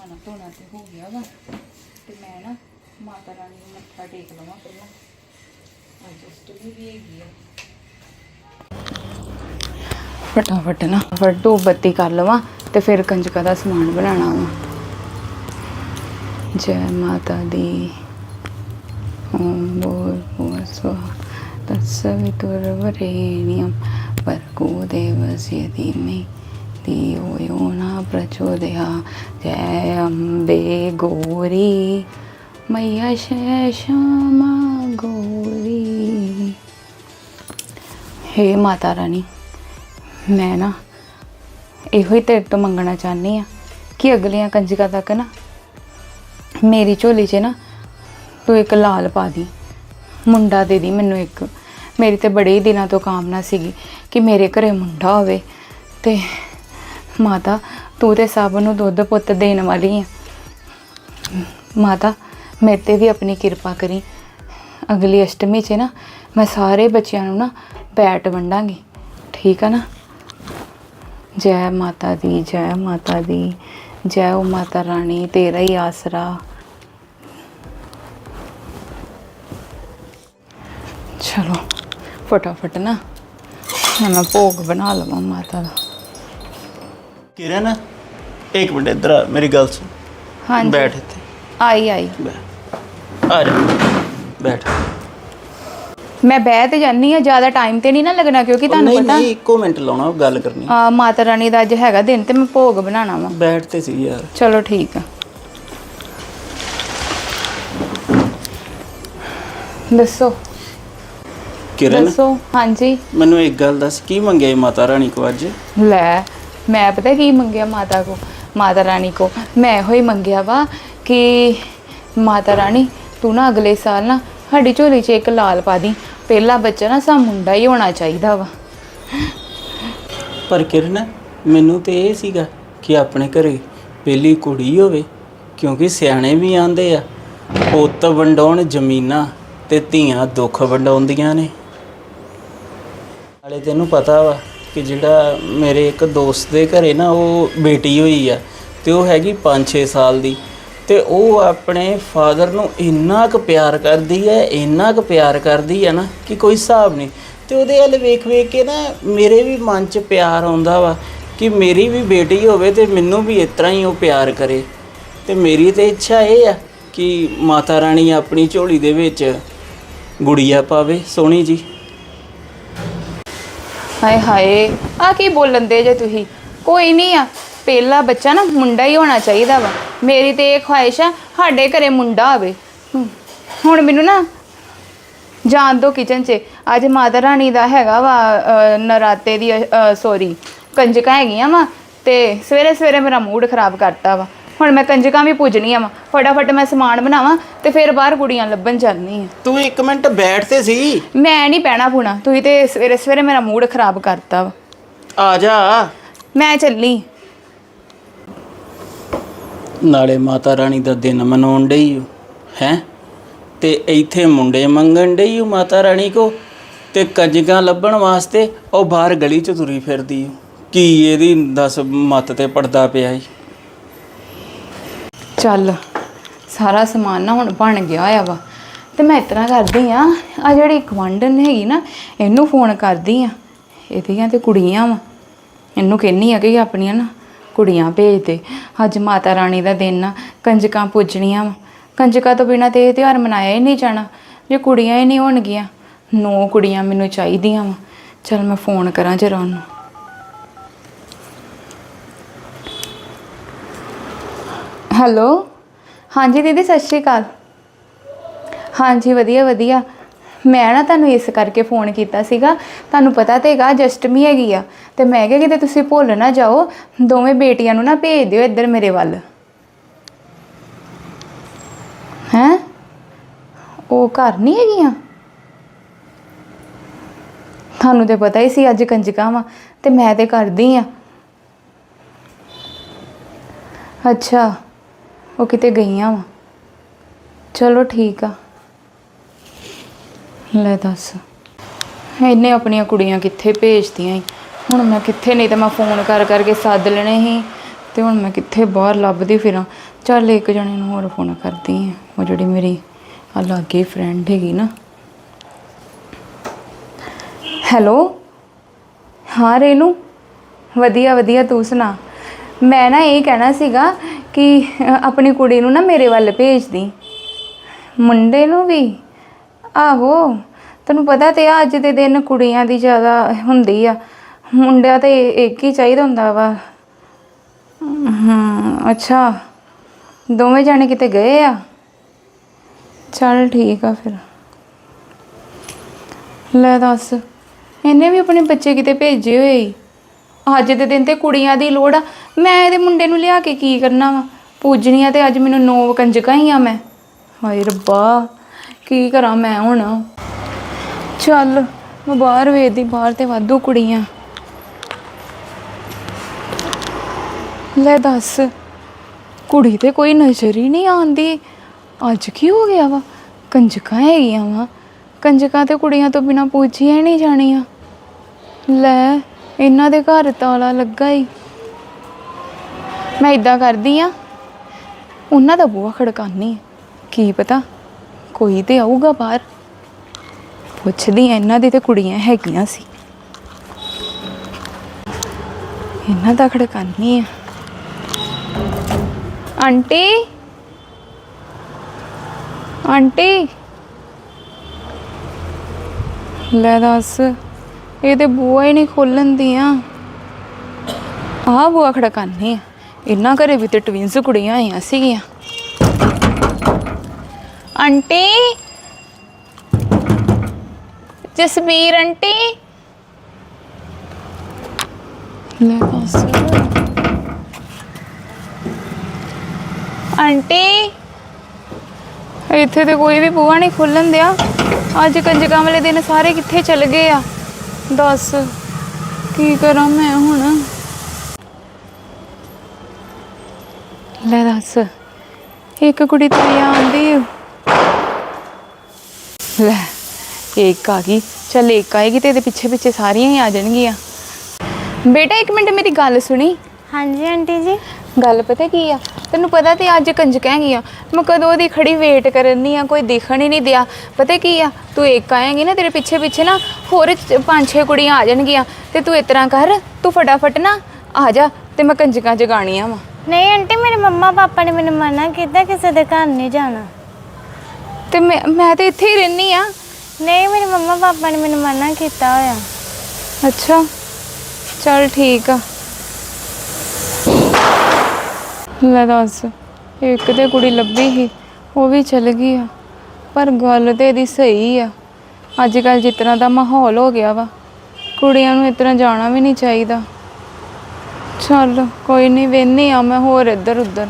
ਨਹਾਣਾ ਧੋਣਾ ਤੇ ਹੋ ਗਿਆ ਵਾ। ਤੇ ਮੈਂ ਨਾ ਮਾਤਾ ਰਾਣੀ ਨੂੰ ਮੱਥਾ ਟੇਕ ਲਵਾਂ ਪਹਿਲਾਂ। ਅਜਸਟ ਵੀ ਹੈਗੀ ਆ। ਫਟਾਫਟ ਨਾ ਫਟੋ ਬੱਤੀ ਕਰ ਲਵਾਂ ਤੇ ਫਿਰ ਕੰਜਕਾ ਦਾ ਸਮਾਨ ਬਣਾਉਣਾ ਵਾ। ਜੈ ਮਾਤਾ ਦੀ। ਓਮ ਬੋਲ ਬੋਸਵਾ ਤਸਵਿਤੁਰ ਵਰੇਣਿਯਮ ਵਰਗੋ ਦੇਵਸਯ ਧੀਮੇ ਧੀਓ यो न प्रचोदयात् जय अम्बे गौरी मैया श्यामा गौरी हे ਮਾਤਾ ਰਾਣੀ ਮੈਂ ਨਾ ਇਹੋ ਹੀ ਤੇਰੇ ਤੋਂ ਮੰਗਣਾ ਚਾਹਨੀ ਆ ਕਿ ਅਗਲੀਆਂ ਕੰਜਕਾਂ ਤੱਕ ਨਾ ਮੇਰੀ ਝੋਲੀ 'ਚ ਨਾ ਤੂੰ ਇੱਕ ਲਾਲ ਪਾ ਦੀ ਮੁੰਡਾ ਦੇ ਦੀ ਮੈਨੂੰ ਇੱਕ ਮੇਰੀ ਤੇ ਬੜੇ ਹੀ ਦਿਨਾਂ ਤੋਂ ਕਾਮਨਾ ਸੀਗੀ ਕਿ ਮੇਰੇ ਘਰੇ ਮੁੰਡਾ ਹੋਵੇ ਤੇ ਮਾਤਾ, ਤੂੰ ਤੇ ਸਭ ਨੂੰ ਦੁੱਧ ਪੁੱਤ ਦੇਣ ਵਾਲੀ ਹੈ ਮਾਤਾ, ਮੇਰੇ ਤੇ ਵੀ ਆਪਣੀ ਕਿਰਪਾ ਕਰੀ। ਅਗਲੀ ਅਸ਼ਟਮੀ 'ਚ ਨਾ ਮੈਂ ਸਾਰੇ ਬੱਚਿਆਂ ਨੂੰ ਨਾ ਬੈਟ ਵੰਡਾਂਗੀ। ਠੀਕ ਆ ਨਾ? ਜੈ ਮਾਤਾ ਦੀ, ਜੈ ਮਾਤਾ ਦੀ, ਜੈ ਉਹ ਮਾਤਾ ਰਾਣੀ, ਤੇਰਾ ਹੀ ਆਸਰਾ। ਚਲੋ, ਫਟਾਫਟ ਨਾ ਮੈਂ ਭੋਗ ਬਣਾ ਲਵਾਂ ਮਾਤਾ ਦਾ। ਕਿਰਨ ਇੱਕ ਮਿੰਟ ਇੱਧਰ ਆ ਮੇਰੀ ਗੱਲ ਸੁਣ। ਹਾਂਜੀ। ਬੈਠ ਇੱਥੇ। ਆਈ ਆਈ। ਆ ਜਾ। ਬੈਠ। ਮੈਂ ਬਹਿ ਤੇ ਜਾਨੀ ਆ ਜ਼ਿਆਦਾ ਟਾਈਮ ਤੇ ਨਹੀਂ ਨਾ ਲੱਗਣਾ ਕਿਉਂਕਿ ਤੁਹਾਨੂੰ ਨਹੀਂ ਪਤਾ ਨਹੀਂ ਇੱਕੋ ਮਿੰਟ ਲਾਉਣਾ ਗੱਲ ਕਰਨੀ। ਆ ਮਾਤਾ ਰਾਣੀ ਦਾ ਅੱਜ ਹੈਗਾ ਦਿਨ ਤੇ ਮੈਂ ਭੋਗ ਬਣਾਉਣਾ ਵਾ। ਬੈਠ ਤੇ ਸੀ ਯਾਰ ਚਲੋ ਠੀਕ ਆ। ਦੱਸੋ। ਕਿਰਨ? ਦੱਸੋ ਹਾਂਜੀ। ਮੈਨੂੰ ਇੱਕ ਗੱਲ ਦੱਸ ਕੀ ਮੰਗਿਆ ਮਾਤਾ ਰਾਣੀ ਕੋ ਅੱਜ? ਲੈ ਮੈਂ ਪਤਾ ਕੀ ਮੰਗਿਆ ਮਾਤਾ ਕੋ, ਮਾਤਾ ਰਾਣੀ ਕੋ? ਮੈਂ ਇਹੋ ਹੀ ਮੰਗਿਆ ਵਾ ਕਿ ਮਾਤਾ ਰਾਣੀ, ਤੂੰ ਨਾ ਅਗਲੇ ਸਾਲ ਨਾ ਸਾਡੀ ਝੋਲੀ 'ਚ ਇੱਕ ਲਾਲ ਪਾ ਦੀ। ਪਹਿਲਾ ਬੱਚਾ ਨਾ ਸਾ ਮੁੰਡਾ ਹੀ ਹੋਣਾ ਚਾਹੀਦਾ ਵਾ। ਪਰ ਕਿਰਨ, ਮੈਨੂੰ ਤੇ ਇਹ ਸੀਗਾ ਕਿ ਆਪਣੇ ਘਰੇ ਪਹਿਲੀ ਕੁੜੀ ਹੋਵੇ, ਕਿਉਂਕਿ ਸਿਆਣੇ ਵੀ ਆਂਦੇ ਆ, ਪੁੱਤ ਵੰਡਾਉਣ ਜ਼ਮੀਨਾਂ ਤੇ ਧੀਆਂ ਦੁੱਖ ਵੰਡਾਉਂਦੀਆਂ ਨੇ। ਨਾਲੇ ਤੈਨੂੰ ਪਤਾ ਵਾ ਕਿ ਜਿਹੜਾ ਮੇਰੇ ਇੱਕ ਦੋਸਤ ਦੇ ਘਰੇ ਨਾ ਉਹ ਬੇਟੀ ਹੋਈ ਆ ਤੇ ਉਹ ਹੈਗੀ 5-6 ਸਾਲ ਦੀ ਤੇ ਉਹ ਆਪਣੇ ਫਾਦਰ ਨੂੰ ਇੰਨਾ ਕੁ ਪਿਆਰ ਕਰਦੀ ਹੈ, ਇੰਨਾ ਕੁ ਪਿਆਰ ਕਰਦੀ ਹੈ ਨਾ ਕਿ ਕੋਈ ਹਿਸਾਬ ਨਹੀਂ ਤੇ ਉਹਦੇ ਵੱਲ ਵੇਖ ਵੇਖ ਕੇ ਨਾ ਮੇਰੇ ਵੀ ਮਨ 'ਚ ਪਿਆਰ ਆਉਂਦਾ ਵਾ ਕਿ ਮੇਰੀ ਵੀ ਬੇਟੀ ਹੋਵੇ ਤੇ ਮੈਨੂੰ ਵੀ ਇਸ ਤਰ੍ਹਾਂ ਹੀ ਉਹ ਪਿਆਰ ਕਰੇ। ਤੇ ਮੇਰੀ ਤੇ ਇੱਛਾ ਇਹ ਆ ਕਿ ਮਾਤਾ ਰਾਣੀ ਆਪਣੀ ਝੋਲੀ ਦੇ ਵਿੱਚ ਗੁੜੀਆ ਪਾਵੇ, ਸੋਹਣੀ ਜੀ। ਹਾਏ ਹਾਏ ਆ ਕੀ ਬੋਲਣ ਦੇ ਜੇ ਤੁਸੀਂ? ਕੋਈ ਨਹੀਂ ਆ। ਪਹਿਲਾ ਬੱਚਾ ਨਾ ਮੁੰਡਾ ਹੀ ਹੋਣਾ ਚਾਹੀਦਾ ਵਾ। ਮੇਰੀ ਤੇ ਇਹ ਖੁਆਇਸ਼ ਆ ਸਾਡੇ ਘਰੇ ਮੁੰਡਾ ਹੋਵੇ ਹਮ, ਹੁਣ ਮੈਨੂੰ ਨਾ ਜਾਣ ਦੋ ਕਿਚਨ 'ਚ। ਅੱਜ ਮਾਤਾ ਰਾਣੀ ਦਾ ਹੈਗਾ ਵਾ ਅ, ਨਰਾਤੇ ਦੀ ਸੌਰੀ ਕੰਜਕਾਂ ਹੈਗੀਆਂ ਵਾ ਤੇ ਸਵੇਰੇ ਸਵੇਰੇ ਮੇਰਾ ਮੂਡ ਖਰਾਬ ਕਰਤਾ ਵਾ। ਹੁਣ ਮੈਂ ਕੰਜਕਾਂ ਵੀ ਪੂਜਣੀਆਂ ਵਾ। ਫਟਾਫਟ ਮੈਂ ਸਮਾਨ ਬਣਾਵਾਂ ਤੇ ਫਿਰ ਬਾਹਰ ਕੁੜੀਆਂ ਲੱਭਣ ਜਾਣੀ ਆ। ਤੂੰ ਇੱਕ ਮਿੰਟ ਬੈਠ ਤੇ ਸੀ। ਮੈਂ ਨਹੀਂ ਪੈਣਾ ਪੂਣਾ ਤੁਸੀਂ ਤੇ ਸਵੇਰੇ ਸਵੇਰੇ ਮੇਰਾ ਮੂਡ ਖਰਾਬ ਕਰਤਾ ਵਾ। ਆ ਜਾ। ਮੈਂ ਚੱਲੀ। ਨਾਲੇ ਮਾਤਾ ਰਾਣੀ ਦਾ ਦਿਨ ਮਨਾਉਣ ਡਈ ਓ ਹੈ? ਤੇ ਇੱਥੇ ਮੁੰਡੇ ਮੰਗਣ ਡਈ ਓ ਮਾਤਾ ਰਾਣੀ ਕੋ? ਤੇ ਕੰਜਕਾਂ ਲੱਭਣ ਵਾਸਤੇ ਉਹ ਬਾਹਰ ਗਲੀ 'ਚ ਤੁਰੀ ਫਿਰਦੀ ਓ। ਕੀ ਇਹਦੀ ਦੱਸ ਮੱਤ ਤੇ ਪੜਦਾ ਪਿਆ ਈ। ਚੱਲ, ਸਾਰਾ ਸਮਾਨ ਨਾ ਹੁਣ ਬਣ ਗਿਆ ਆ ਵਾ। ਤੇ ਮੈਂ ਇਤਨਾ ਕਰਦੀ ਆ ਆ ਜਿਹੜੀ ਗਵਾਂਢਣ ਹੈਗੀ ਨਾ, ਇਹਨੂੰ ਫੋਨ ਕਰਦੀ ਆ। ਇਹਦੀਆਂ ਤੇ ਕੁੜੀਆਂ ਵਾ। ਇਹਨੂੰ ਕਹਿੰਨੀ ਆ ਕਿ ਆਪਣੀਆਂ ਨਾ ਕੁੜੀਆਂ ਭੇਜ ਦੇ। ਅੱਜ ਮਾਤਾ ਰਾਣੀ ਦਾ ਦਿਨ ਆ, ਕੰਜਕਾਂ ਪੂਜਣੀਆਂ ਵਾ। ਕੰਜਕਾਂ ਤੋਂ ਬਿਨਾ ਤੇ ਇਹ ਤਿਉਹਾਰ ਮਨਾਇਆ ਹੀ ਨਹੀਂ ਜਾਣਾ। ਜੇ ਕੁੜੀਆਂ ਹੀ ਨਹੀਂ ਹੋਣਗੀਆਂ, ਨੌ ਕੁੜੀਆਂ ਮੈਨੂੰ ਚਾਹੀਦੀਆਂ ਵਾ। ਚਲ ਮੈਂ ਫੋਨ ਕਰਾਂ ਜਰਾ ਉਹਨੂੰ। ਹੈਲੋ? ਹਾਂਜੀ ਦੀਦੀ, ਸਤਿ ਸ਼੍ਰੀ ਅਕਾਲ। ਹਾਂਜੀ, ਵਧੀਆ ਵਧੀਆ। ਮੈਂ ਨਾ ਤੁਹਾਨੂੰ ਇਸ ਕਰਕੇ ਫੋਨ ਕੀਤਾ ਸੀਗਾ। ਤੁਹਾਨੂੰ ਪਤਾ ਤਾਂ ਹੈਗਾ, ਜਸਟਮੀ ਹੈਗੀ ਆ। ਤੇ ਮੈਂ ਕਿਹਾ ਕਿਤੇ ਤੁਸੀਂ ਭੁੱਲ ਨਾ ਜਾਓ, ਦੋਵੇਂ ਬੇਟੀਆਂ ਨੂੰ ਨਾ ਭੇਜ ਦਿਓ ਇੱਧਰ ਮੇਰੇ ਵੱਲ। ਹੈਂ? ਉਹ ਘਰ ਨਹੀਂ ਹੈਗੀਆਂ? ਤੁਹਾਨੂੰ ਤੇ ਪਤਾ ਹੀ ਸੀ, ਅੱਜ ਕੰਜਕਾਂ ਵਾ, ਤੇ ਮੈਂ ਤੇ ਕਰਦੀ ਆ। ਅੱਛਾ। ਉਹ ਕਿਤੇ ਗਈਆਂ ਵਾ। ਚਲੋ ਠੀਕ ਆ। ਲੈ ਦੱਸ। ਇਹਨੇ ਆਪਣੀਆਂ ਕੁੜੀਆਂ ਕਿੱਥੇ ਭੇਜਤੀਆਂ ਈ? ਹੁਣ ਮੈਂ ਕਿੱਥੇ, ਨਹੀਂ ਤਾਂ ਮੈਂ ਫੋਨ ਕਰ ਕਰਕੇ ਸੱਦ ਲੈਣੇ ਸੀ ਤੇ ਹੁਣ ਮੈਂ ਕਿੱਥੇ ਬਾਹਰ ਲੱਭਦੀ ਫਿਰਾਂ। ਚੱਲ ਇੱਕ ਜਣੇ ਨੂੰ ਹੋਰ ਫੋਨ ਕਰਦੀ ਆ। ਉਹ ਜਿਹੜੀ ਮੇਰੀ ਆ ਲਾਗੇ ਫਰੈਂਡ ਹੈਗੀ ਨਾ। ਹੈਲੋ? ਹਾਂ, ਰੇਨੂ? ਵਧੀਆ ਵਧੀਆ, ਤੂੰ ਸੁਣਾ? ਮੈਂ ਨਾ ਇਹ ਕਹਿਣਾ ਸੀਗਾ ਕਿ ਆਪਣੀ ਕੁੜੀ ਨੂੰ ਨਾ ਮੇਰੇ ਵੱਲ ਭੇਜ ਦੀ। ਮੁੰਡੇ ਨੂੰ ਵੀ? ਆਹੋ, ਤੈਨੂੰ ਪਤਾ ਤੇ ਆ, ਅੱਜ ਦੇ ਦਿਨ ਕੁੜੀਆਂ ਦੀ ਜ਼ਿਆਦਾ ਹੁੰਦੀ ਆ। ਮੁੰਡਾ ਤੇ ਇੱਕ ਹੀ ਚਾਹੀਦਾ ਹੁੰਦਾ ਵਾ। ਹਾਂ, ਅੱਛਾ। ਦੋਵੇਂ ਜਾਣੇ ਕਿਤੇ ਗਏ ਆ? ਚੱਲ ਠੀਕ ਆ ਫਿਰ। ਲੈ ਦੱਸ, ਇਹਨੇ ਵੀ ਆਪਣੇ ਬੱਚੇ ਕਿਤੇ ਭੇਜੇ ਹੋਏ ਅੱਜ ਦੇ ਦਿਨ ਤੇ ਕੁੜੀਆਂ ਦੀ ਲੋੜ ਆ। ਮੈਂ ਇਹਦੇ ਮੁੰਡੇ ਨੂੰ ਲਿਆ ਕੇ ਕੀ ਕਰਨਾ ਵਾ? ਪੂਜਣੀਆਂ ਤੇ ਅੱਜ ਮੈਨੂੰ ਨੌ ਕੰਜਕਾਂ ਹੀ ਆ ਮੈਂ। ਹਾਏ ਰੱਬਾ, ਕੀ ਕਰਾਂ ਮੈਂ ਹੁਣ? ਚੱਲ, ਮੈਂ ਬਾਹਰ ਵੇਖਦੀ, ਬਾਹਰ ਤੇ ਵਾਧੂ ਕੁੜੀਆਂ। ਲੈ ਦੱਸ, ਕੁੜੀ ਤੇ ਕੋਈ ਨਜ਼ਰ ਹੀ ਨਹੀਂ ਆਉਂਦੀ। ਅੱਜ ਕੀ ਹੋ ਗਿਆ ਵਾ? ਕੰਜਕਾਂ ਹੈਗੀਆਂ ਵਾ। ਕੰਜਕਾਂ ਤੇ ਕੁੜੀਆਂ ਤੋਂ ਬਿਨਾ ਪੂਜੀਆਂ ਹੀ ਨਹੀਂ ਜਾਣੀਆਂ। ਲੈ ਇਹਨਾਂ ਦੇ ਘਰ ਤਾਲਾ ਲੱਗਾ ਹੀ ਮੈਂ ਇਦਾਂ ਕਰਦੀ ਆ, ਉਹਨਾਂ ਦਾ ਬੂਹਾ ਖੜਕਾਨੀ ਕੀ ਪਤਾ ਕੋਈ ਤੇ ਆਊਗਾ ਬਾਹਰ। ਪੁੱਛਦੀ ਆ, ਇਹਨਾਂ ਦੀ ਤੇ ਕੁੜੀਆਂ ਹੈਗੀਆਂ ਸੀ। ਇਹਨਾਂ ਦਾ ਖੜਕਾਨੀ ਆ। ਆਂਟੀ? ਆਂਟੀ? ਲੈ ਦੱਸ। ਇਹ ਤੇ ਬੂਆ ਹੀ ਨਹੀਂ ਖੋਲਣ ਦੀਆਂ। ਆਹ ਬੂਆ ਖੜਕਾਨੀ ਆ। ਇਹਨਾਂ ਘਰੇ ਵੀ ਤੇ ਟਵਿੰਸ ਕੁੜੀਆਂ ਆਈਆਂ ਸੀਗੀਆਂ। ਆਂਟੀ? ਜਸਬੀਰ ਆਂਟੀ? ਲੈ ਦੱਸ ਆਂਟੀ? ਇੱਥੇ ਤੇ ਕੋਈ ਵੀ ਬੂਹਾ ਨਹੀਂ ਖੁੱਲਣ ਦਿਆ। ਅੱਜ ਕੰਜਕਾਂ ਵਾਲੇ ਦਿਨ ਸਾਰੇ ਕਿੱਥੇ ਚਲ ਗਏ ਆ? ਦੱਸ ਕੀ ਕਰਾਂ ਮੈਂ ਹੁਣ? ਲੈ ਦੱਸ ਇੱਕ ਕੁੜੀ ਤੁਰੀ ਆਂਦੀ ਲੈ ਇੱਕ ਆ ਗਈ। ਚੱਲ ਇੱਕ ਆਏਗੀ ਤੇ ਇਹਦੇ ਪਿੱਛੇ ਪਿੱਛੇ ਸਾਰੀਆਂ ਹੀ ਆ ਜਾਣਗੀਆਂ। ਬੇਟਾ ਇੱਕ ਮਿੰਟ ਮੇਰੀ ਗੱਲ ਸੁਣੀ। ਹਾਂਜੀ ਆਂਟੀ ਜੀ। ਗੱਲ ਪਤਾ ਕੀ ਆ? ਤੈਨੂੰ ਪਤਾ ਤੇ ਅੱਜ ਕੰਜਕਾਂ ਹੈਗੀਆਂ ਮੈਂ ਕਦੋਂ ਦੀ ਖੜੀ ਵੇਟ ਕਰਨੀ ਆ ਕੋਈ ਦਿਖਣ ਹੀ ਨਹੀਂ ਦਿਆ। ਪਤਾ ਕੀ ਆ ਤੂੰ ਇੱਕ ਆਏਂਗੀ ਨਾ ਤੇਰੇ ਪਿੱਛੇ ਪਿੱਛੇ ਨਾ ਹੋਰ ਚ- ਪੰਜ ਛੇ ਕੁੜੀਆਂ ਆ ਜਾਣਗੀਆਂ। ਤੇ ਤੂੰ ਇਸ ਤਰ੍ਹਾਂ ਕਰ ਤੂੰ ਫਟਾਫਟ ਨਾ ਆ ਜਾ ਤੇ ਮੈਂ ਕੰਜਕਾਂ ਜਗਾਣੀਆਂ ਵਾ। ਨਹੀਂ ਆਂਟੀ ਮੇਰੇ ਮੰਮਾ ਪਾਪਾ ਨੇ ਮੈਨੂੰ ਮਨਾ ਕੀਤਾ ਕਿਸੇ ਦੇ ਘਰ ਨਹੀਂ ਜਾਣਾ। ਤੇ ਮੈਂ ਮੈਂ ਤੇ ਇੱਥੇ ਹੀ ਰਹਿਨੀ ਆ। ਨਹੀਂ ਮੇਰੇ ਮੰਮਾ ਪਾਪਾ ਨੇ ਮੈਨੂੰ ਮਨਾ ਕੀਤਾ ਹੋਇਆ। ਅੱਛਾ ਚਲ ਠੀਕ ਆ। ਲੈ ਦੱਸ, ਇੱਕ ਤੇ ਕੁੜੀ ਲੱਭੀ ਸੀ, ਉਹ ਵੀ ਚਲ ਗਈ ਆ। ਪਰ ਗੱਲ ਤੇ ਇਹਦੀ ਸਹੀ ਆ। ਅੱਜ ਕੱਲ ਜਿਸ ਤਰ੍ਹਾਂ ਦਾ ਮਾਹੌਲ ਹੋ ਗਿਆ ਵਾ, ਕੁੜੀਆਂ ਨੂੰ ਇਸ ਤਰ੍ਹਾਂ ਜਾਣਾ ਵੀ ਨਹੀਂ ਚਾਹੀਦਾ। ਚੱਲ, ਕੋਈ ਨਹੀਂ ਵੇਹਨੀ ਆ ਮੈਂ ਹੋਰ ਇੱਧਰ ਉੱਧਰ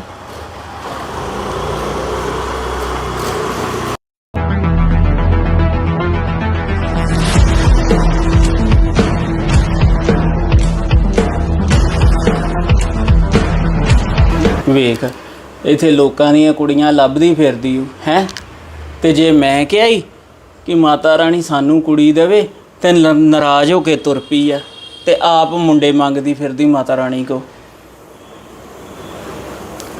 ਵੇਖ ਇੱਥੇ ਲੋਕਾਂ ਦੀਆਂ ਕੁੜੀਆਂ ਲੱਭਦੀ ਫਿਰਦੀ ਓ ਹੈ? ਤੇ ਜੇ ਮੈਂ ਕਿਹਾ ਹੀ ਕਿ ਮਾਤਾ ਰਾਣੀ ਸਾਨੂੰ ਕੁੜੀ ਦੇਵੇ ਤੇ ਨਾਰਾਜ਼ ਹੋ ਕੇ ਤੁਰ ਪਈ ਆ ਤੇ ਆਪ ਮੁੰਡੇ ਮੰਗਦੀ ਫਿਰਦੀ ਮਾਤਾ ਰਾਣੀ ਕੋ।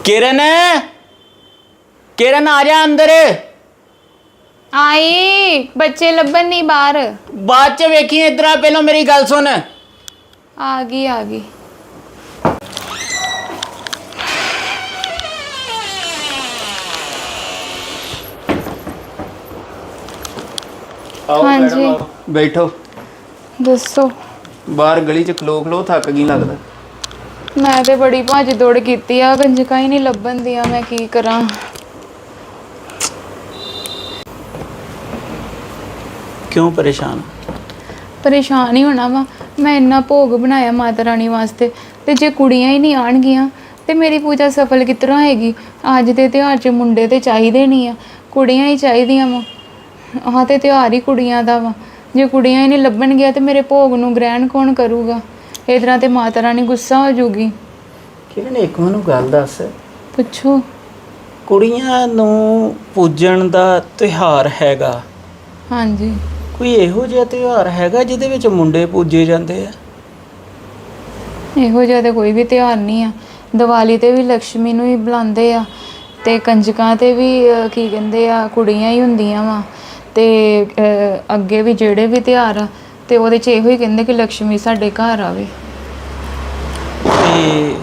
ਕਿਰਨ! ਕਿਰਨ ਆ ਜਾ ਅੰਦਰ। ਆਈ ਬੱਚੇ ਲੱਭਣ ਨਹੀਂ ਬਾਹਰ। ਬਾਅਦ ਚ ਵੇਖੀ ਇਧਰ ਆ ਪਹਿਲਾਂ ਮੇਰੀ ਗੱਲ ਸੁਣ। ਆ ਗਈ ਆ ਗਈ। ਹਾਂਜੀ। ਬੈਠੋ। ਦੱਸੋ। ਬਾਹਰ ਗਲੀ ਚ ਖਲੋ ਖਲੋ ਥੱਕ ਗਈ ਲੱਗਦਾ। ਮੈਂ ਤੇ ਬੜੀ ਭੱਜ ਦੌੜ ਕੀਤੀ ਆ ਗੰਜਕਾਂ ਹੀ ਨਹੀਂ ਲੱਭਣ ਦੀਆਂ ਮੈਂ ਕੀ ਕਰਾਂ? ਕਿਉਂ ਪਰੇਸ਼ਾਨ? ਪਰੇਸ਼ਾਨ ਹੀ ਹੋਣਾ ਵਾ। ਮੈਂ ਇੰਨਾ ਭੋਗ ਬਣਾਇਆ ਮਾਤਾ ਰਾਣੀ ਵਾਸਤੇ ਤੇ ਜੇ ਕੁੜੀਆਂ ਹੀ ਨਹੀਂ ਆਣਗੀਆਂ ਤੇ ਮੇਰੀ ਪੂਜਾ ਸਫਲ ਕਿਤਰਾ ਹੋਏਗੀ ਅੱਜ ਦੇ ਤਿਉਹਾਰ 'ਚ ਮੁੰਡੇ ਤੇ ਚਾਹੀਦੇ ਨਹੀਂ ਆ। ਕੁੜੀਆਂ ਹੀ ਚਾਹੀਦੀਆਂ ਵਾ। ਆਹ ਤੇ ਤਿਉਹਾਰ ਹੀ ਕੁੜੀਆਂ ਦਾ ਵਾ। ਜੇ ਕੁੜੀਆਂ ਹੀ ਨਹੀਂ ਲੱਭਣਗੀਆਂ ਤੇ ਮੇਰੇ ਭੋਗ ਨੂੰ ਗ੍ਰਹਿਣ ਕੌਣ ਕਰੂਗਾ? ਇਸ ਤਰ੍ਹਾਂ ਤੇ ਮਾਤਾ ਰਾਣੀ ਗੁੱਸਾ ਹੋ ਜਾਊਗੀ ਕਿਰਨ ਇੱਕ ਮੈਨੂੰ ਗੱਲ ਦੱਸ। ਪੁੱਛੋ। ਕੁੜੀਆਂ ਨੂੰ ਪੂਜਣ ਦਾ ਤਿਉਹਾਰ ਹੈਗਾ। ਹਾਂਜੀ। ਕੋਈ ਇਹੋ ਜਿਹਾ ਤਿਉਹਾਰ ਹੈਗਾ ਜਿਹਦੇ ਵਿੱਚ ਮੁੰਡੇ ਪੂਜੇ ਜਾਂਦੇ ਆ? ਇਹੋ ਜਿਹਾ ਤੇ ਕੋਈ ਵੀ ਤਿਉਹਾਰ ਨਹੀਂ ਆ। ਦੀਵਾਲੀ ਤੇ ਵੀ ਲక్ష్ਮੀ ਨੂੰ ਹੀ ਬੁਲਾਉਂਦੇ ਆ ਤੇ ਕੰਜਕਾਂ ਤੇ ਵੀ ਅਹ, ਕੀ ਕਹਿੰਦੇ ਆ ਕੁੜੀਆਂ ਹੀ ਹੁੰਦੀਆਂ ਵਾ। ਤੇ ਅੱਗੇ ਵੀ ਜਿਹੜੇ ਵੀ ਤਿਉਹਾਰ ਆ, ਤੇ ਉਹਦੇ 'ਚ ਇਹੋ ਹੀ ਕਹਿੰਦੇ ਕਿ ਲక్ష్ਮੀ ਸਾਡੇ ਘਰ ਆਵੇ। ਤੇ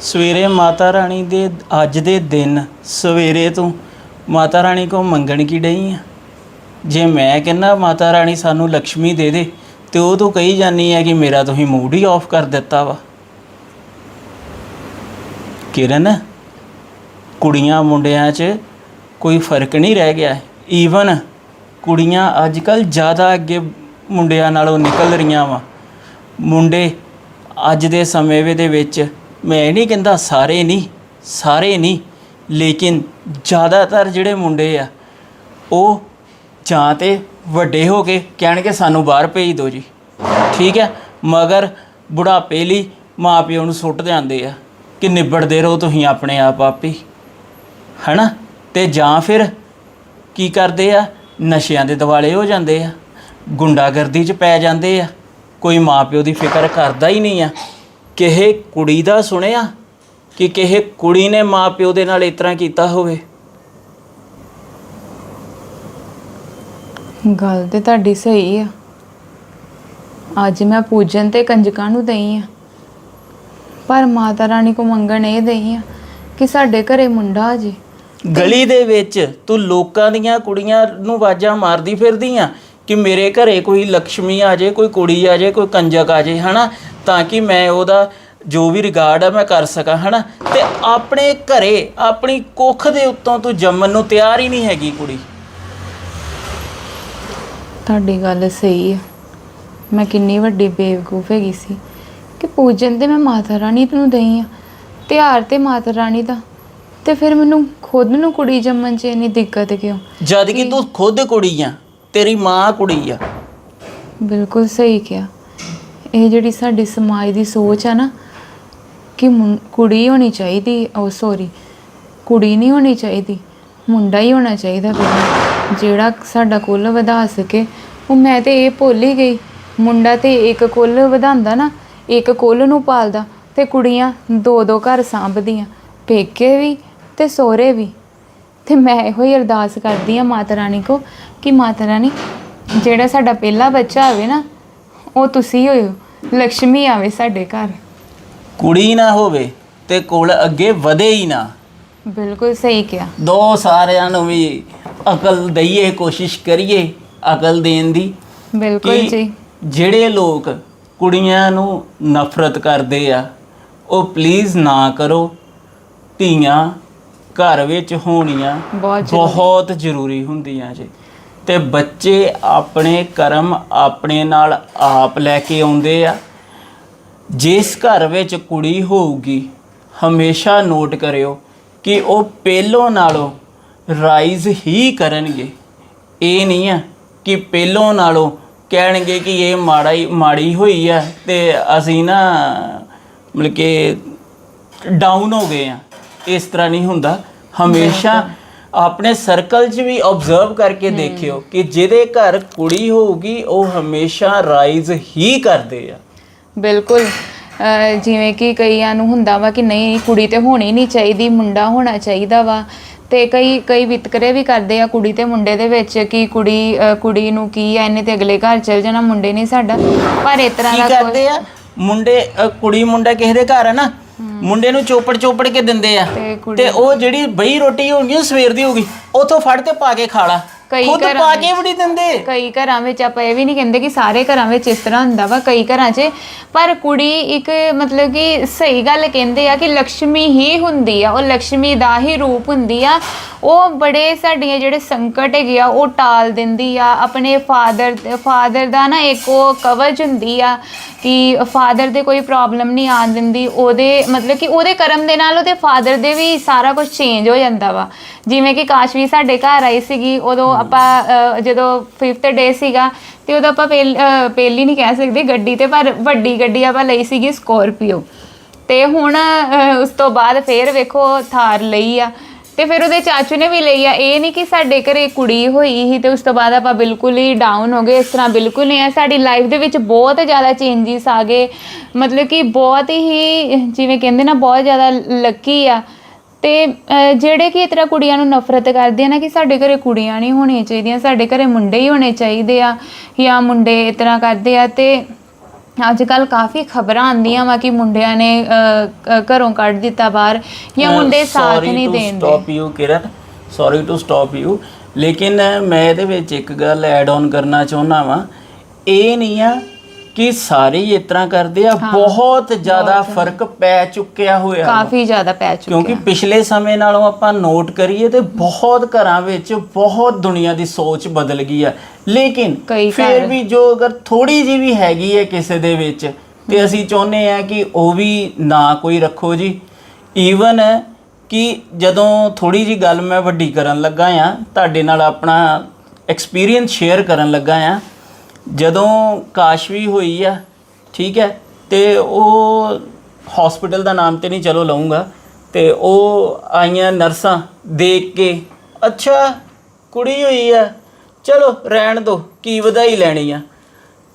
ਸਵੇਰੇ ਮਾਤਾ ਰਾਣੀ ਦੇ, ਅੱਜ ਦੇ ਦਿਨ ਸਵੇਰੇ ਤੋਂ ਮਾਤਾ ਰਾਣੀ ਕੋ ਮੰਗਣ ਕੀ ਡਈ ਆ? ਜੇ ਮੈਂ ਕਹਿੰਦਾ ਮਾਤਾ ਰਾਣੀ ਸਾਨੂੰ ਲక్ష్ਮੀ ਦੇ ਦੇ, ਤੇ ਉਹ ਤੋਂ ਕਹੀ ਜਾਨੀ ਹੈ ਕਿ ਮੇਰਾ ਤੁਸੀਂ ਮੂਡ ਹੀ ਆਫ ਕਰ ਦਿੱਤਾ ਵਾ। ਕਿਰਨ, ਕੁੜੀਆਂ ਮੁੰਡਿਆਂ 'ਚ ਕੋਈ ਫ਼ਰਕ ਨਹੀਂ ਰਹਿ ਗਿਆ। ਈਵਨ ਕੁੜੀਆਂ ਅੱਜ ਕੱਲ ਜ਼ਿਆਦਾ ਅੱਗੇ ਮੁੰਡਿਆਂ ਨਾਲੋਂ ਨਿਕਲ ਰਹੀਆਂ ਵਾ। ਮੁੰਡੇ ਅੱਜ ਦੇ ਸਮੇਂ ਦੇ ਵਿੱਚ ਮੈਂ ਇਹ ਨਹੀਂ ਕਹਿੰਦਾ ਸਾਰੇ ਨਹੀਂ ਸਾਰੇ ਨਹੀਂ, ਲੇਕਿਨ ਜ਼ਿਆਦਾਤਰ ਜਿਹੜੇ ਮੁੰਡੇ ਆ, ਉਹ ਜਾਂ ਤੇ ਵੱਡੇ ਹੋ ਕੇ ਕਹਿਣਗੇ ਸਾਨੂੰ ਬਾਹਰ ਭੇਜ ਦਿਓ ਜੀ। ਠੀਕ ਹੈ, ਮਗਰ ਬੁਢਾਪੇ ਲਈ ਮਾਪਿਓ ਨੂੰ ਸੁੱਟ ਜਾਂਦੇ ਆ ਕਿ ਨਿਬੜਦੇ ਰਹੋ ਤੁਸੀਂ ਆਪਣੇ ਆਪ ਆਪੀ ਹਨਾ? ਤੇ ਜਾਂ ਫਿਰ ਕੀ ਕਰਦੇ ਆ? ਨਸ਼ਿਆਂ ਦੇ ਦਿਵਾਲੇ ਹੋ ਜਾਂਦੇ ਆ, ਗੁੰਡਾਗਰਦੀ 'ਚ ਪੈ ਜਾਂਦੇ ਆ, ਕੋਈ ਮਾਪਿਓ ਦੀ ਫਿਕਰ ਕਰਦਾ ਹੀ ਨਹੀਂ ਆ। ਕਿਸੇ ਕੁੜੀ ਦਾ ਸੁਣਿਆ ਕਿ ਕਿਸੇ ਕੁੜੀ ਨੇ ਮਾਪਿਓ ਦੇ ਨਾਲ ਇਸ ਤਰ੍ਹਾਂ ਕੀਤਾ ਹੋਵੇ? ਗੱਲ ਤੇ ਤੁਹਾਡੀ ਸਹੀ ਆ। ਅੱਜ ਮੈਂ ਪੂਜਨ ਤੇ ਕੰਜਕਾਂ ਨੂੰ ਦਈ ਆ। ਪਰ ਮਾਤਾ ਰਾਣੀ ਕੋ ਮੰਗਣ ਇਹ ਦਈ ਆ ਕਿ ਸਾਡੇ ਘਰੇ ਮੁੰਡਾ ਆ ਜੀ। ਗਲੀ ਦੇ ਵਿੱਚ ਤੂੰ ਲੋਕਾਂ ਦੀਆਂ ਕੁੜੀਆਂ ਨੂੰ ਆਵਾਜ਼ਾਂ ਮਾਰਦੀ ਫਿਰਦੀ ਆ ਕਿ ਮੇਰੇ ਘਰੇ ਕੋਈ ਲక్ష్ਮੀ ਆ ਜੇ ਕੋਈ ਕੁੜੀ ਆ ਜੇ ਕੋਈ ਕੰਜਕ ਆ ਜੇ ਹਨਾ? ਤਾਂ ਕਿ ਮੈਂ ਉਹਦਾ ਜੋ ਵੀ ਰਿਗਾਰਡ ਆ ਮੈਂ ਕਰ ਸਕਾਂ, ਹਨਾ? ਤੇ ਆਪਣੇ ਘਰੇ, ਆਪਣੀ ਕੁੱਖ ਦੇ ਉੱਤੋਂ ਤੂੰ ਜੰਮਣ ਨੂੰ ਤਿਆਰ ਹੀ ਨਹੀਂ ਹੈਗੀ ਕੁੜੀ। ਤੁਹਾਡੀ ਗੱਲ ਸਹੀ ਆ। ਮੈਂ ਕਿੰਨੀ ਵੱਡੀ ਬੇਵਕੂਫ ਹੈਗੀ ਸੀ ਕਿ ਪੂਜਨ ਤੇ ਮੈਂ ਮਾਤਾ ਰਾਣੀ ਨੂੰ ਦਈ ਆ। ਤਿਉਹਾਰ ਤੇ ਮਾਤਾ ਰਾਣੀ ਦਾ। ਤੇ ਫਿਰ ਮੈਨੂੰ ਖੁਦ ਨੂੰ ਕੁੜੀ ਜੰਮਣ 'ਚ ਇੰਨੀ ਦਿੱਕਤ ਕਿਉਂ? ਜਦ ਕਿ ਤੂੰ ਖੁਦ ਕੁੜੀ ਆ ਤੇਰੀ ਮਾਂ ਕੁੜੀ ਆ। ਬਿਲਕੁਲ ਸਹੀ ਕਿਹਾ। ਇਹ ਜਿਹੜੀ ਸਾਡੀ ਸਮਾਜ ਦੀ ਸੋਚ ਆ ਨਾ ਕਿ ਮੁੰ- ਕੁੜੀ ਹੋਣੀ ਚਾਹੀਦੀ ਉਹ ਸੌਰੀ ਕੁੜੀ ਨਹੀਂ ਹੋਣੀ ਚਾਹੀਦੀ ਮੁੰਡਾ ਹੀ ਹੋਣਾ ਚਾਹੀਦਾ ਪਹਿਲਾਂ ਜਿਹੜਾ ਸਾਡਾ ਕੁੱਲ ਵਧਾ ਸਕੇ ਉਹ ਮੈਂ ਤੇ ਇਹ ਭੁੱਲ ਹੀ ਗਈ। ਮੁੰਡਾ ਤੇ ਇੱਕ ਕੁੱਲ ਵਧਾਉਂਦਾ ਨਾ ਇੱਕ ਕੁੱਲ ਨੂੰ ਪਾਲਦਾ ਤੇ ਕੁੜੀਆਂ ਦੋ ਦੋ ਘਰ ਸਾਂਭਦੀਆਂ। ਪੇਕੇ ਵੀ ਤੇ ਸੋਹਰੇ ਵੀ। ਤੇ ਮੈਂ ਇਹੋ ਹੀ ਅਰਦਾਸ ਕਰਦੀ ਆ ਮਾਤਾ ਰਾਣੀ ਕੋ ਕਿ ਮਾਤਾ ਰਾਣੀ ਜਿਹੜਾ ਸਾਡਾ ਪਹਿਲਾ ਬੱਚਾ ਆਵੇ ਨਾ ਉਹ ਤੁਸੀਂ ਹੋਇਓ ਲక్ష్ਮੀ ਆਵੇ ਸਾਡੇ ਘਰ। ਕੁੜੀ ਨਾ ਹੋਵੇ ਤੇ ਕੋਲ ਅੱਗੇ ਵਧੇ ਹੀ ਨਾ। ਬਿਲਕੁਲ ਸਹੀ ਕਿਹਾ। ਦੋ ਸਾਰਿਆਂ ਨੂੰ ਵੀ ਅਕਲ ਦਈਏ ਕੋਸ਼ਿਸ਼ ਕਰੀਏ ਅਕਲ ਦੇਣ ਦੀ ਬਿਲਕੁਲ ਕਿ ਜੀ। ਜਿਹੜੇ ਲੋਕ ਕੁੜੀਆਂ ਨੂੰ ਨਫ਼ਰਤ ਕਰਦੇ ਆ ਉਹ ਪਲੀਜ਼ ਨਾ ਕਰੋ ਧੀਆਂ ਘਰ ਵਿੱਚ ਹੋਣੀਆਂ ਬਹੁਤ ਜ਼ਰੂਰੀ। ਬਹੁਤ ਜ਼ਰੂਰੀ ਹੁੰਦੀਆਂ ਜੀ। ਤੇ ਬੱਚੇ ਆਪਣੇ ਕਰਮ ਆਪਣੇ ਨਾਲ ਆਪ ਲੈ ਕੇ ਆਉਂਦੇ ਆ। ਜਿਸ ਘਰ ਵਿੱਚ ਕੁੜੀ ਹੋਊਗੀ ਹਮੇਸ਼ਾ ਨੋਟ ਕਰਿਓ ਕਿ ਉਹ ਪਹਿਲੋਂ ਨਾਲੋਂ ਰਾਈਜ਼ ਹੀ ਕਰਨਗੇ। ਇਹ ਨਹੀਂ ਆ ਕਿ ਪਹਿਲੋਂ ਨਾਲੋਂ ਕਹਿਣਗੇ ਕਿ ਇਹ ਮਾੜਾ ਹੀ ਮਾੜੀ ਹੋਈ ਆ ਤੇ ਅਸੀਂ ਨਾ ਮਤਲਬ ਕਿ ਡਾਊਨ ਹੋ ਗਏ ਆ। ਇਸ ਤਰ੍ਹਾਂ ਨਹੀਂ ਹੁੰਦਾ। ਹਮੇਸ਼ਾ ਆਪਣੇ ਸਰਕਲ 'ਚ ਵੀ ਆਬਜ਼ਰਵ ਕਰਕੇ ਦੇਖਿਓ ਕਿ ਜਿਹਦੇ ਘਰ ਕੁੜੀ ਹੋਊਗੀ ਉਹ ਹਮੇਸ਼ਾ ਰਾਈਜ਼ ਹੀ ਕਰਦੇ ਆ। ਬਿਲਕੁਲ। ਅਹ ਜਿਵੇਂ ਕਿ ਕਈਆਂ ਨੂੰ ਹੁੰਦਾ ਵਾ ਕਿ ਨਹੀਂ ਕੁੜੀ ਤੇ ਹੋਣੀ ਨਹੀਂ ਚਾਹੀਦੀ ਮੁੰਡਾ ਹੋਣਾ ਚਾਹੀਦਾ ਵਾ। ਤੇ ਕਈ ਕਈ ਵਿਤਕਰੇ ਵੀ ਕਰਦੇ ਆ ਕੁੜੀ ਤੇ ਮੁੰਡੇ ਦੇ ਵਿੱਚ ਕਿ ਕੁੜੀ ਅਹ ਕੁੜੀ ਨੂੰ ਕੀ ਆ ਇਹਨੇ ਤੇ ਅਗਲੇ ਘਰ ਚਲ ਜਾਣਾ ਮੁੰਡੇ ਨਹੀਂ ਸਾਡਾ। ਪਰ ਇਸ ਤਰ੍ਹਾਂ ਕੀ ਦਾ ਕਰਦੇ ਆ? ਮੁੰਡੇ ਅ, ਕੁੜੀ ਮੁੰਡਾ ਕਿਸੇ ਦੇ ਘਰ ਆ ਨਾ ਮੁੰਡੇ ਨੂੰ ਚੋਪੜ ਚੋਪੜ ਕੇ ਦਿੰਦੇ ਆ। ਤੇ ਉਹ ਜਿਹੜੀ ਬਈ ਰੋਟੀ ਹੋਣੀ ਉਹ ਸਵੇਰ ਦੀ ਹੋਗੀ ਉਥੋਂ ਫੜ ਤੇ ਪਾ ਕੇ ਖਾ ਕਈ ਖੁਦ ਘਰਾਂ ਪਾ ਕੇ ਵੀ ਨਹੀਂ ਦਿੰਦੇ। ਕਈ ਘਰਾਂ ਵਿੱਚ ਆਪਾਂ ਇਹ ਵੀ ਨਹੀਂ ਕਹਿੰਦੇ ਕਿ ਸਾਰੇ ਘਰਾਂ ਵਿੱਚ ਇਸ ਤਰ੍ਹਾਂ ਹੁੰਦਾ ਵਾ ਕਈ ਘਰਾਂ 'ਚ। ਪਰ ਕੁੜੀ ਇੱਕ ਮਤਲਬ ਕਿ ਸਹੀ ਗੱਲ ਕਹਿੰਦੇ ਆ ਕਿ ਲక్ష్ਮੀ ਹੀ ਹੁੰਦੀ ਆ ਉਹ ਲక్ష్ਮੀ ਦਾ ਹੀ ਰੂਪ ਹੁੰਦੀ ਆ। ਉਹ ਬੜੇ ਸਾਡੀਆਂ ਜਿਹੜੇ ਸੰਕਟ ਹੈਗੇ ਆ ਉਹ ਟਾਲ ਦਿੰਦੀ ਆ। ਆਪਣੇ ਫਾਦਰ ਫਾਦਰ ਦਾ ਨਾ ਇੱਕ ਉਹ ਕਵਚ ਹੁੰਦੀ ਆ ਕਿ ਫਾਦਰ ਦੇ ਕੋਈ ਪ੍ਰੋਬਲਮ ਨਹੀਂ ਆਉਣ ਦਿੰਦੀ। ਉਹਦੇ ਮਤਲਬ ਕਿ ਉਹਦੇ ਕਰਮ ਦੇ ਨਾਲ ਉਹਦੇ ਫਾਦਰ ਦੇ ਵੀ ਸਾਰਾ ਕੁਝ ਚੇਂਜ ਹੋ ਜਾਂਦਾ ਵਾ। ਜਿਵੇਂ ਕਿ ਕਾਸ਼ਵੀ ਸਾਡੇ ਘਰ ਆਈ ਸੀਗੀ ਉਦੋਂ ਆਪਾਂ ਜਦੋਂ 5th ਡੇ ਸੀਗਾ ਤੇ ਉਦੋਂ ਆਪਾਂ ਪਹਿਲ- ਨਹੀਂ ਕਹਿ ਸਕਦੇ ਗੱਡੀ ਤੇ ਪਰ ਵੱਡੀ ਗੱਡੀ ਆਪਾਂ ਲਈ ਸੀਗੀ ਸਕੋਰਪੀਓ ਤੇ ਹੁਣ ਉਸ ਤੋਂ ਬਾਅਦ ਫੇਰ ਵੇਖੋ ਥਾਰ ਲਈ ਆ। ਤੇ ਫਿਰ ਉਹਦੇ ਚਾਚੂ ਨੇ ਵੀ ਲਈ ਆ, ਇਹ ਨਹੀਂ ਕਿ ਸਾਡੇ ਘਰੇ ਕੁੜੀ ਹੋਈ ਸੀ ਤੇ ਉਸ ਤੋਂ ਬਾਅਦ ਆਪਾਂ ਬਿਲਕੁਲ ਹੀ ਡਾਊਨ ਹੋ ਗਏ, ਇਸ ਤਰ੍ਹਾਂ ਬਿਲਕੁਲ ਨਹੀਂ ਆ। ਸਾਡੀ ਲਾਈਫ ਦੇ ਵਿੱਚ ਬਹੁਤ ਜ਼ਿਆਦਾ ਚੇਂਜਸ ਆ ਗਏ। ਮਤਲਬ ਕਿ ਬਹੁਤ ਹੀ, ਜਿਵੇਂ ਕਹਿੰਦੇ ਨਾ, ਬਹੁਤ ਜ਼ਿਆਦਾ ਲੱਕੀ ਆ। ਤੇ ਜਿਹੜੇ ਕਿ ਇਸ ਤਰ੍ਹਾਂ ਕੁੜੀਆਂ ਨੂੰ ਨਫ਼ਰਤ ਕਰਦੇ ਆ ਨਾ ਕਿ ਸਾਡੇ ਘਰੇ ਕੁੜੀਆਂ ਨਹੀਂ ਹੋਣੀਆਂ ਚਾਹੀਦੀਆਂ, ਸਾਡੇ ਘਰੇ ਮੁੰਡੇ ਹੀ ਹੋਣੇ ਚਾਹੀਦੇ ਆ, ਜਾਂ ਮੁੰਡੇ ਇਸ ਤਰ੍ਹਾਂ ਕਰਦੇ ਆ ਤੇ ਅੱਜ ਕੱਲ ਕਾਫੀ ਖਬਰਾਂ ਆਉਂਦੀਆਂ ਵਾ ਕਿ ਮੁੰਡਿਆਂ ਨੇ ਅਹ, ਅਹ, ਘਰੋਂ ਕੱਢ ਦਿੱਤਾ ਬਾਹਰ ਜਾਂ ਮੁੰਡੇ ਸਾਥ ਨਹੀਂ ਦੇਂਦੇ stop you Kiran. Sorry to stop you ਲੇਕਿਨ ਮੈਂ ਇਹਦੇ ਵਿੱਚ ਇੱਕ ਗੱਲ ਐਡ ਆਨ ਕਰਨਾ ਚਾਹੁੰਦਾ ਵਾਂ। ਇਹ ਨਹੀਂ ਆ ਕਿ ਸਾਰੇ ਹੀ ਇਸ ਤਰ੍ਹਾਂ ਕਰਦੇ ਆ ਬਹੁਤ ਜ਼ਿਆਦਾ ਫ਼ਰਕ ਪੈ ਚੁੱਕਿਆ ਹੋਇਆ। ਕਾਫੀ ਜ਼ਿਆਦਾ ਪੈ ਚੁੱਕਿਆ। ਕਿਉਂਕਿ ਪਿਛਲੇ ਸਮੇਂ ਨਾਲੋਂ ਆਪਾਂ ਨੋਟ ਕਰੀਏ ਤੇ ਬਹੁਤ ਘਰਾਂ ਵਿੱਚ ਬਹੁਤ ਦੁਨੀਆ ਦੀ ਸੋਚ ਬਦਲ ਗਈ ਆ। ਲੇਕਿਨ ਫਿਰ ਵੀ ਜੋ ਅਗਰ ਥੋੜੀ ਜੀ ਵੀ ਹੈਗੀ ਹੈ ਕਿਸੇ ਦੇ ਵਿੱਚ ਤੇ ਅਸੀਂ ਚਾਹੁੰਦੇ ਆ ਕਿ ਉਹ ਵੀ ਨਾ ਕੋਈ ਰੱਖੋ ਜੀ। ਈਵਨ ਕਿ ਜਦੋਂ ਥੋੜੀ ਜੀ ਗੱਲ ਮੈਂ ਵੱਡੀ ਕਰਨ ਲੱਗਾ ਆ ਤੁਹਾਡੇ ਨਾਲ ਆਪਣਾ ਐਕਸਪੀਰੀਅੰਸ ਸ਼ੇਅਰ ਕਰਨ ਲੱਗਾ ਆ ਜਦੋਂ ਕਾਸ਼ਵੀ ਹੋਈ ਆ, ਠੀਕ ਹੈ, ਤੇ ਉਹ ਹਸਪੀਟਲ ਦਾ ਨਾਮ ਤੇ ਨਹੀਂ ਚਲੋ ਲਵਾਂਗਾ ਤੇ ਉਹ ਆਈਆਂ ਨਰਸਾਂ ਦੇਖ ਕੇ, ਅੱਛਾ, ਕੁੜੀ ਹੋਈ ਆ, ਚਲੋ ਰਹਿਣ ਦੋ, ਕੀ ਵਧਾਈ ਲੈਣੀ ਆ।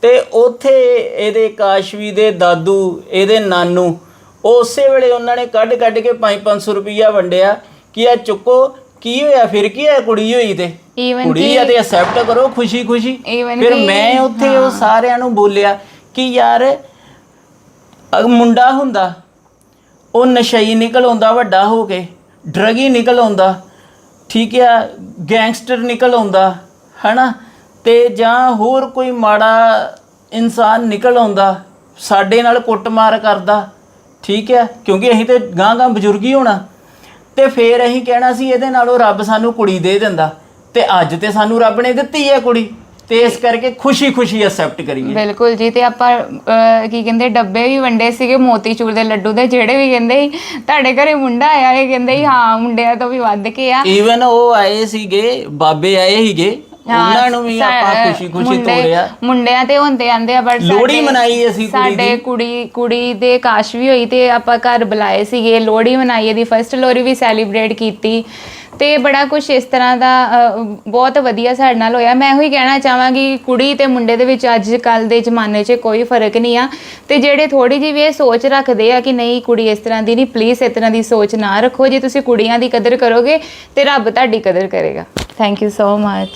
ਤੇ ਉਥੇ ਇਹਦੇ ਕਾਸ਼ਵੀ ਦੇ ਦਾਦੂ, ਇਹਦੇ ਨਾਨੂ, ਉਸੇ ਵੇਲੇ ਉਹਨਾਂ ਨੇ ਕੱਢ ਕੱਢ ਕੇ 5-500 ਰੁਪਈਆ ਵੰਡਿਆ ਕਿ ਆ ਚੁੱਕੋ ਕੀ ਹੋਇਆ? ਫਿਰ ਕੀ ਹੈ ਕੁੜੀ ਹੋਈ ਤੇ। Even ਕੁੜੀ ਆ ਤੇ ਐਕਸੈਪਟ ਕਰੋ ਖੁਸ਼ੀ ਖੁਸ਼ੀ। Even ਫਿਰ ਕਿ- ਮੈਂ ਉੱਥੇ ਉਹ ਸਾਰਿਆਂ ਨੂੰ ਬੋਲਿਆ ਕਿ ਯਾਰ ਅਗ ਮੁੰਡਾ ਹੁੰਦਾ ਉਹ ਨਸ਼ਈ ਨਿਕਲ ਆਉਂਦਾ ਵੱਡਾ ਹੋ ਕੇ। ਡਰਗੀ ਨਿਕਲ ਆਉਂਦਾ ਠੀਕ ਆ ਗੈਂਗਸਟਰ ਨਿਕਲ ਆਉਂਦਾ ਹਨਾ? ਤੇ ਜਾਂ ਹੋਰ ਕੋਈ ਮਾੜਾ ਇਨਸਾਨ ਨਿਕਲ ਆਉਂਦਾ ਸਾਡੇ ਨਾਲ ਕੁੱਟਮਾਰ ਕਰਦਾ। ਠੀਕ ਹੈ ਕਿਉਂਕਿ ਅਸੀਂ ਤੇ ਗਾਂ ਗਾਂ ਬਜ਼ੁਰਗ ਹੀ ਹੋਣਾ। ਤੇ ਫੇਰ ਅਸੀਂ ਕਹਿਣਾ ਸੀ ਇਹਦੇ ਨਾਲੋਂ ਰੱਬ ਸਾਨੂੰ ਕੁੜੀ ਦੇ ਦਿੰਦਾ ਤੇ ਅੱਜ ਤੇ ਸਾਨੂੰ ਰੱਬ ਨੇ ਦਿੱਤੀ ਹੈ ਕੁੜੀ ਤੇ ਇਸ ਕਰਕੇ ਖੁਸ਼ੀ ਖੁਸ਼ੀ ਐਕਸੈਪਟ ਕਰੀਏ। ਬਿਲਕੁਲ ਜੀ ਤੇ ਆਪਾਂ ਅਹ, ਕੀ ਕਹਿੰਦੇ ਡੱਬੇ ਵੀ ਵੰਡੇ ਸੀਗੇ ਮੋਤੀਚੂਰ ਦੇ ਲੱਡੂ ਦੇ ਜਿਹੜੇ ਵੀ ਕਹਿੰਦੇ ਸੀ ਤੁਹਾਡੇ ਘਰੇ ਮੁੰਡਾ ਆਇਆ ਇਹ ਕਹਿੰਦੇ ਸੀ ਹਾਂ ਮੁੰਡਿਆਂ ਤੋਂ ਵੀ ਵੱਧ ਕੇ ਆ। ਈਵਨ ਉਹ ਆਏ ਸੀਗੇ ਬਾਬੇ ਆਏ ਸੀਗੇ ਉਹਨਾਂ ਨੂੰ ਵੀ ਆਪਾਂ ਸਾ- ਖੁਸ਼ੀ ਖੁਸ਼ੀ ਮੁੰਡੇ- ਤੋੜਿਆ। ਮੁੰਡਿਆਂ ਤੇ ਹੁੰਦੇ ਆਂਦੇ ਆ ਬਟ ਲੋਹੜੀ ਮਨਾਈ ਅਸੀਂ ਕੁੜੀ ਸਾਡੇ। ਕੁੜੀ ਕੁੜੀ ਦੇ ਕਾਸ਼ ਵੀ ਹੋਈ ਤੇ ਆਪਾਂ ਘਰ ਬੁਲਾਏ ਸੀਗੇ। ਲੋਹੜੀ ਮਨਾਈ ਇਹਦੀ ਫਰਸਟ ਲੋਹੜੀ ਵੀ ਸੈਲੀਬ੍ਰੇਟ ਕੀਤੀ। ਤੇ ਬੜਾ ਕੁਝ ਇਸ ਤਰ੍ਹਾਂ ਦਾ ਅ, ਬਹੁਤ ਵਧੀਆ ਸਾਡੇ ਨਾਲ ਹੋਇਆ। ਮੈਂ ਉਹੀ ਕਹਿਣਾ ਚਾਹਾਂਗੀ ਕੁੜੀ ਤੇ ਮੁੰਡੇ ਦੇ ਵਿੱਚ ਅੱਜ ਕੱਲ ਦੇ ਜ਼ਮਾਨੇ 'ਚ ਕੋਈ ਫ਼ਰਕ ਨਹੀਂ ਆ। ਤੇ ਜਿਹੜੇ ਥੋੜੀ ਜਿਹੀ ਵੀ ਇਹ ਸੋਚ ਰੱਖਦੇ ਆ ਕਿ ਨਹੀਂ ਕੁੜੀ ਇਸ ਤਰ੍ਹਾਂ ਦੀ ਨਹੀਂ ਪਲੀਜ਼ ਇਸ ਤਰ੍ਹਾਂ ਦੀ ਸੋਚ ਨਾ ਰੱਖੋ। ਜੇ ਤੁਸੀਂ ਕੁੜੀਆਂ ਦੀ ਕਦਰ ਕਰੋਗੇ ਤੇ ਰੱਬ ਤੁਹਾਡੀ ਕਦਰ ਕਰੇਗਾ। Thank you so much